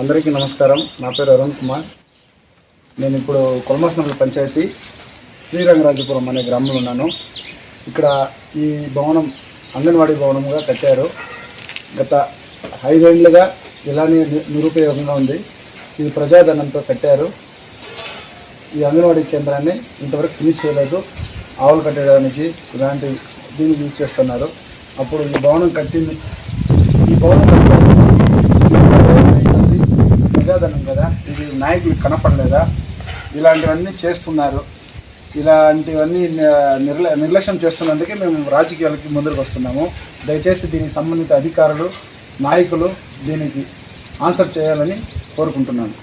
అందరికీ నమస్కారం. నా పేరు అరుణ్ కుమార్. నేను ఇప్పుడు కొలమస్నగర్ పంచాయతీ శ్రీరంగరాజపురం అనే గ్రామంలో ఉన్నాను. ఇక్కడ ఈ భవనం అంగన్వాడీ భవనంగా కట్టారు. గత ఐదేళ్ళుగా ఇలానే నిరుపయోగంగా ఉంది. ఇది ప్రజాధనంతో కట్టారు. ఈ అంగన్వాడీ కేంద్రాన్ని ఇంతవరకు ఫినిష్ చేయలేదు. ఆవులు కట్టడానికి ఇలాంటి దీన్ని యూజ్ చేస్తున్నారు. అప్పుడు ఈ భవనం కట్టింది ఈ భవనం చేయడం కదా ఇది నాయకులకు కనపడలేదా? ఇలాంటివన్నీ చేస్తున్నారు. ఇలాంటివన్నీ నిర్ల నిర్లక్ష్యం చేస్తున్నందుకే మేము రాజకీయాలకి ముందుకు వస్తున్నాము. దయచేసి దీనికి సంబంధిత అధికారులు నాయకులు దీనికి ఆన్సర్ చేయాలని కోరుకుంటున్నాను.